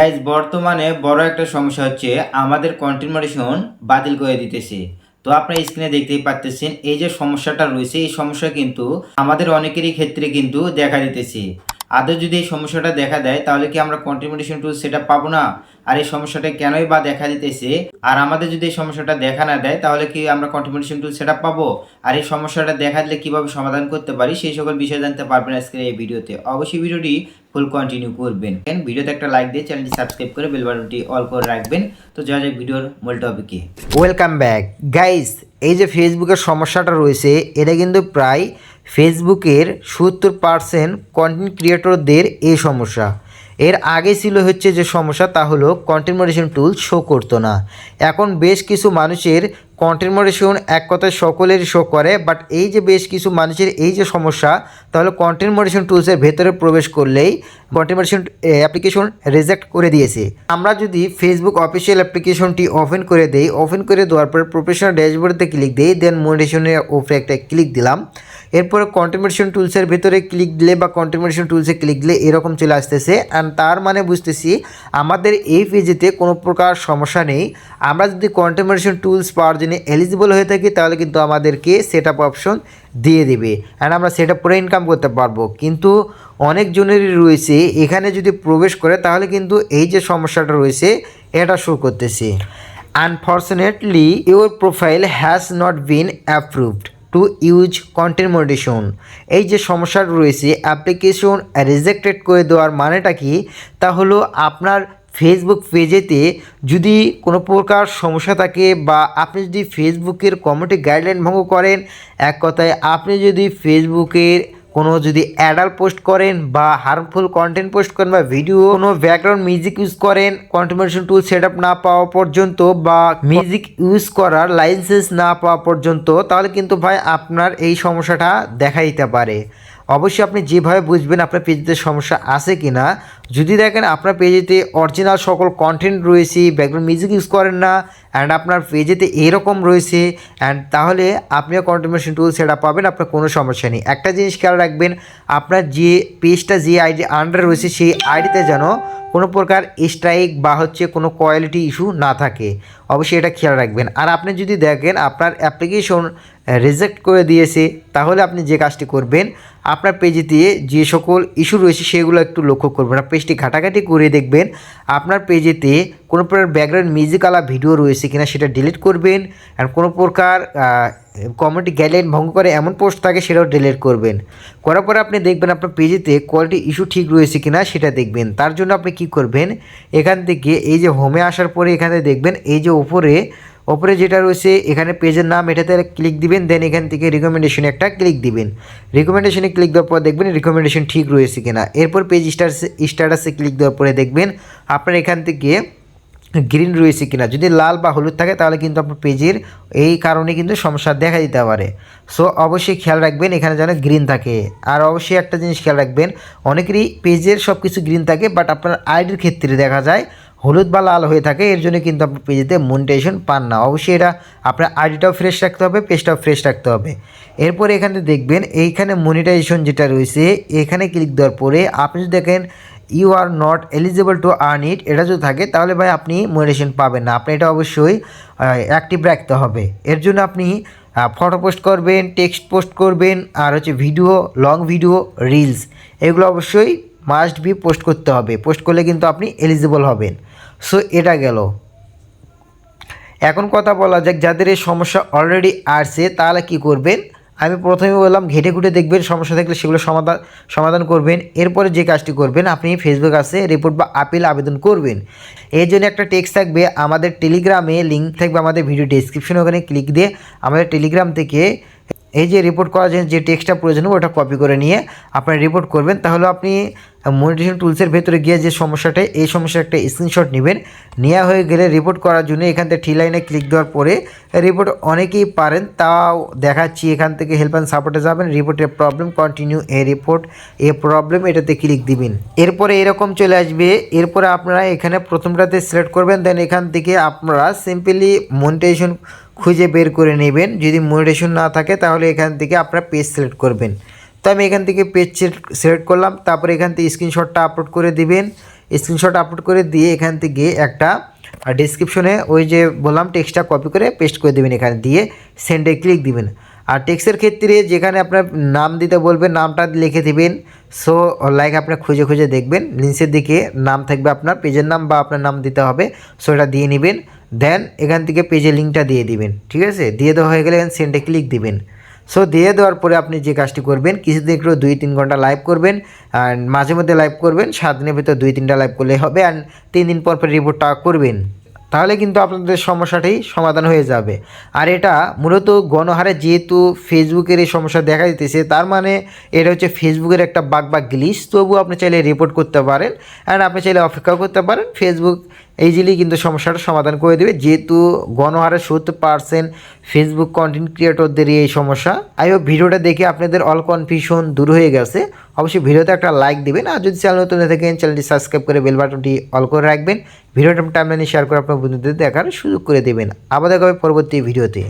Guys বর্তমানে বড় একটা সমস্যা হচ্ছে আমাদের কন্টেন্ট মডিশন বাতিল করে দিতেছে। তো আপনারা স্ক্রিনে দেখতেই পাচ্ছেন এই যে সমস্যাটা রয়েছে, এই সমস্যা কিন্তু আমাদের অনেকেরই ক্ষেত্রে কিন্তু দেখা দিতেছে। আদৌ যদি এই সমস্যাটা দেখা দেয়, তাহলে কি আমরা কন্টেন্ট মডিশন টুল সেটা পাবো না? আর এই সমস্যাটা কেনই বা দেখা দিতেছে? আর আমাদের যদি এই সমস্যাটা দেখা না দেয়, তাহলে কি আমরা কন্ট্রিবিউশন টু সেটা পাবো? আর এই সমস্যাটা দেখা দিলে কীভাবে সমাধান করতে পারি, সেই সকল বিষয় জানতে পারবেন আজকের এই ভিডিওতে। অবশ্যই ভিডিওটি ফুল কন্টিনিউ করবেন। ভিডিওতে একটা লাইক দিয়ে চ্যানেলটি সাবস্ক্রাইব করে বেল বাটনটি অল করে রাখবেন। তো যা যাক ভিডিওর মূল টপিকে ওয়েলকাম ব্যাক গাইস এই যে ফেসবুকের সমস্যাটা রয়েছে, এটা কিন্তু প্রায় ফেসবুকের সত্তর পারসেন্ট কন্টেন্ট ক্রিয়েটরদের এই সমস্যা। এর আগে ছিল হচ্ছে যে সমস্যা, তা হলো কন্টেন্ট মডিশন টুল শো করতো না। এখন বেশ কিছু মানুষের কন্টেন্ট মডিশন এক কথায় সকলেরই শো করে বাট এই যে বেশ কিছু মানুষের এই যে সমস্যা, তাহলে কন্টেন্ট মডিশন টুলসের ভেতরে প্রবেশ করলেই কন্টেন্ট মডিশন অ্যাপ্লিকেশন রিজেক্ট করে দিয়েছে। আমরা যদি ফেসবুক অফিসিয়াল অ্যাপ্লিকেশনটি ওপেন করে দেই ওপেন করে দেওয়ার পরে প্রফেশনাল ড্যাশবোর্ডে ক্লিক দিই দেন মডিশনের উপরে একটা ক্লিক দিলাম। এরপরে কন্টেন্ট টুলসের ভেতরে ক্লিক দিলে বা কন্টেন্ট টুলসে ক্লিক দিলে এরকম চলে আসতেছে। অ্যান্ড তার মানে বুঝতেছি, আমাদের এই পেজেতে কোনো প্রকার সমস্যা নেই। আমরা যদি কন্টেন্ট টুলস পাওয়ার জন্য এলিজিবল হয়ে থাকি, তাহলে কিন্তু আমাদেরকে সেট আপ অপশন দিয়ে দেবে। অ্যান্ড আমরা সেট আপ করে ইনকাম করতে পারব। কিন্তু অনেকজনেরই রয়েছে, এখানে যদি প্রবেশ করে, তাহলে কিন্তু এই যে সমস্যাটা রয়েছে, এটা শো করতেছে। Unfortunately your profile has not been approved to use content monetisation এই যে সমস্যা রয়েছে অ্যাপ্লিকেশন রিজেক্টেড করে দেওয়ার মানেটা কি? তা হলো আপনার ফেসবুক পেজেতে যদি কোনো প্রকার সমস্যা থাকে বা আপনি যদি ফেসবুকের কমিউনিটি গাইডলাইন ভঙ্গ করেন, এক কথায় আপনি যদি ফেসবুকের কোনো যদি অ্যাডাল পোস্ট করেন বা হার্মফুল কন্টেন্ট পোস্ট করেন বা ভিডিও কোনো ব্যাকগ্রাউন্ড মিউজিক ইউজ করেন কন্ট্রিবিউশন টুল সেট আপ না পাওয়া পর্যন্ত বা মিউজিক ইউজ করার লাইসেন্স না পাওয়া পর্যন্ত, তাহলে কিন্তু ভাই আপনার এই সমস্যাটা দেখা দিতে পারে। অবশ্যই আপনি যেভাবে বুঝবেন আপনার পেজেতে সমস্যা আছে কি না যদি দেখেন আপনার পেজেতে অরিজিনাল সকল কন্টেন্ট রয়েছে ব্যাকগ্রাউন্ড মিউজিক ইউজ করেন না অ্যান্ড আপনার পেজেতে এরকম রয়েছে অ্যান্ড তাহলে আপনিও কন্ট্রিবিউশন টুল সেটা পাবেন, আপনার কোনো সমস্যা নেই। একটা জিনিস খেয়াল রাখবেন, আপনার যে পেজটা যে আইডি আন্ডার রয়েছে, সেই আইডিতে যেন কোনো প্রকার স্ট্রাইক বা হচ্ছে কোনো কোয়ালিটি ইস্যু না থাকে। অবশ্যই এটা খেয়াল রাখবেন। আর আপনি যদি দেখেন আপনার অ্যাপ্লিকেশন রিজেক্ট করে দিয়েছে, তাহলে আপনি যে কাজটি করবেন, আপনার পেজে দিয়ে যে সকল ইস্যু রয়েছে, সেগুলো একটু লক্ষ্য করবেন। আর পেজটি ঘাটাঘাটি করে দেখবেন। আপনার পেজেতে কোনো প্রকার ব্যাকগ্রাউন্ড মিউজিকালা ভিডিও রয়েছে কিনা সেটা ডিলিট করবেন আর কোনো প্রকার কমিউনিটি গাইডলাইন ভঙ্গ করে এমন পোস্ট থাকে সেটাও ডিলিট করবেন। করার পরে আপনি দেখবেন আপনার পেজেতে কোয়ালিটি ইস্যু ঠিক রয়েছে কিনা সেটা দেখবেন। তার জন্য আপনি কি করবেন? এখান থেকে এই যে হোমে আসার পরে এখানে দেখবেন, এই যে ওপরে ওপরে যেটা রয়েছে, এখানে পেজের নাম এটাতে ক্লিক দিবেন দেন এখান থেকে রিকমেন্ডেশনে একটা ক্লিক দিবেন। রিকমেন্ডেশনে ক্লিক দেওয়ার পর দেখবেন রিকমেন্ডেশন ঠিক রয়েছে কিনা। এরপর পেজ স্টার্সে স্ট্যাটাসে ক্লিক দেওয়ার পরে দেখবেন আপনার এখান থেকে গ্রিন রয়েছে কিনা। যদি লাল বা হলুদ থাকে, তাহলে কিন্তু আপনার পেজের এই কারণে কিন্তু সমস্যা দেখা দিতে পারে। সো অবশ্যই খেয়াল রাখবেন, এখানে যেন গ্রিন থাকে। আর অবশ্যই একটা জিনিস খেয়াল রাখবেন, অনেকেরই পেজের সব কিছু গ্রিন থাকে বাট আপনার আইডির ক্ষেত্রে দেখা যায় হলুদ বা লাল হয়ে থাকে, এর জন্য কিন্তু আপনার পেজেতে মনিটাইজেশন পান না। অবশ্যই এটা আপনার আইডিটাও ফ্রেশ রাখতে হবে, পেজটাও ফ্রেশ রাখতে হবে। এরপরে এখানে দেখবেন, এইখানে মনিটাইজেশন যেটা রয়েছে, এখানে ক্লিক দেওয়ার পরে আপনি যদি দেখেন you are not eligible to earn it এটা যদি থাকে, তাহলে ভাই আপনি মনিটাইজেশন পাবেন না। আপনি এটা অবশ্যই অ্যাক্টিভ রাখতে হবে। এর জন্য আপনি ফটো পোস্ট করবেন টেক্সট পোস্ট করবেন, আর হচ্ছে ভিডিও লং ভিডিও রিলস এগুলো অবশ্যই মাস্ট বি পোস্ট করতে হবে। পোস্ট করলে কিন্তু আপনি এলিজিবল হবেন। সো এটা গেল। এখন কথা বলা যাক, যাদের এই সমস্যা অলরেডি আসছে তাহলে কি করবেন? আমি প্রথমে বললাম, ঘেটে ঘুটে দেখবেন, সমস্যা থাকলে সেগুলো সমাধান সমাধান করবেন। এরপরে যে কাজটি করবেন, আপনি ফেসবুক আছে রিপোর্ট বা আপিল আবেদন করবেন। এর জন্য একটা টেক্সট থাকবে আমাদের টেলিগ্রামে লিঙ্ক থাকবে আমাদের ভিডিও ডিসক্রিপশনে ওখানে ক্লিক দিয়ে আমাদের টেলিগ্রাম থেকে এই যে রিপোর্ট করার জন্য যে টেক্সটটা প্রয়োজন ওটা কপি করে নিয়ে আপনারা রিপোর্ট করবেন। তাহলে আপনি মনিটেশন টুলসের ভেতরে গিয়ে যে সমস্যাটা এই সমস্যার একটা স্ক্রিনশট নেবেন। নেওয়া হয়ে গেলে রিপোর্ট করার জন্য এখান থেকে টি লাইনে ক্লিক দেওয়ার পরে রিপোর্ট অনেকেই পারেন, তাও দেখাচ্ছি এখান থেকে হেল্প অ্যান্ড সাপোর্টে যাবেন। রিপোর্টের problem continue a report a problem এটাতে ক্লিক দিবেন। এরপরে এরকম চলে আসবে। এরপরে আপনারা এখানে প্রথমটাতে সিলেক্ট করবেন দেন এখান থেকে আপনারা সিম্পলি মনিটেশন খুঁজে বের করে নেবেন। যদি মনিটেশন না থাকে, তাহলে এখান থেকে আপনারা পেজ সিলেক্ট করবেন। তো আমি এখান থেকে পেজ সিলেক্ট করলাম, তারপরে এখান থেকে স্ক্রিনশটটা আপলোড করে দিবেন। স্ক্রিনশট আপলোড করে দিয়ে এখান থেকে একটা ডিসক্রিপশনে ওই যে বললাম টেক্সটটা কপি করে পেস্ট করে দেবেন এখানে দিয়ে সেন্ডে ক্লিক দিবেন। আর টেক্সের ক্ষেত্রে যেখানে আপনার নাম দিতে বলবেন, নামটা লিখে দিবেন। সো লাইক আপনার খুঁজে খুঁজে দেখবেন। নিচের দিকে নাম থাকবে আপনার পেজের নাম বা আপনার নাম দিতে হবে। সো এটা দিয়ে নেবেন। দেন এখান থেকে পেজের লিঙ্কটা দিয়ে দিবেন, ঠিক আছে? দিয়ে দেওয়া হয়ে গেলে এখানে সেন্ডে ক্লিক দিবেন। সো দিয়ে দেওয়ার পরে আপনি যে কাজটি করবেন, কিছুদিন একটু দুই তিন ঘণ্টা লাইভ করবেন আর মাঝে মধ্যে লাইভ করবেন, সাত দিনের ভিতর দুই তিনটা লাইভ করলে হবে অ্যান্ড তিন দিন পর পর রিপোর্টটা করবেন। তাহলে কিন্তু আপনাদের সমস্যাটাই সমাধান হয়ে যাবে। আর এটা মূলত গণহারে যেহেতু ফেসবুকের এই সমস্যা দেখা দিতেছে, তার মানে এটা হচ্ছে ফেসবুকের একটা বাগ বা গ্লিস তবু আপনি চাইলে রিপোর্ট করতে পারেন অ্যান্ড আপনি চাইলে অপেক্ষাও করতে পারেন। ফেসবুক ইজিলি কিন্তু সমস্যাটা সমাধান করে দেবে। যেহেতু গণহারে সত্তর পার্সেন্ট ফেসবুক কন্টেন্ট ক্রিয়েটরদেরই এই সমস্যা। আই হোপ ভিডিওটা দেখে আপনাদের অল কনফিউশন দূর হয়ে গেছে। অবশ্যই ভিডিওতে একটা লাইক দেবেন আর যদি চ্যানেল নতুন থাকেন চ্যানেলটি সাবস্ক্রাইব করে বেল বাটনটি অল করে রাখবেন। ভিডিওটা টাইমলাইনে শেয়ার করে আপনার বন্ধুদের দেখার সুযোগ করে দেবেন। আবার দেখা হবে পরবর্তী ভিডিওতে।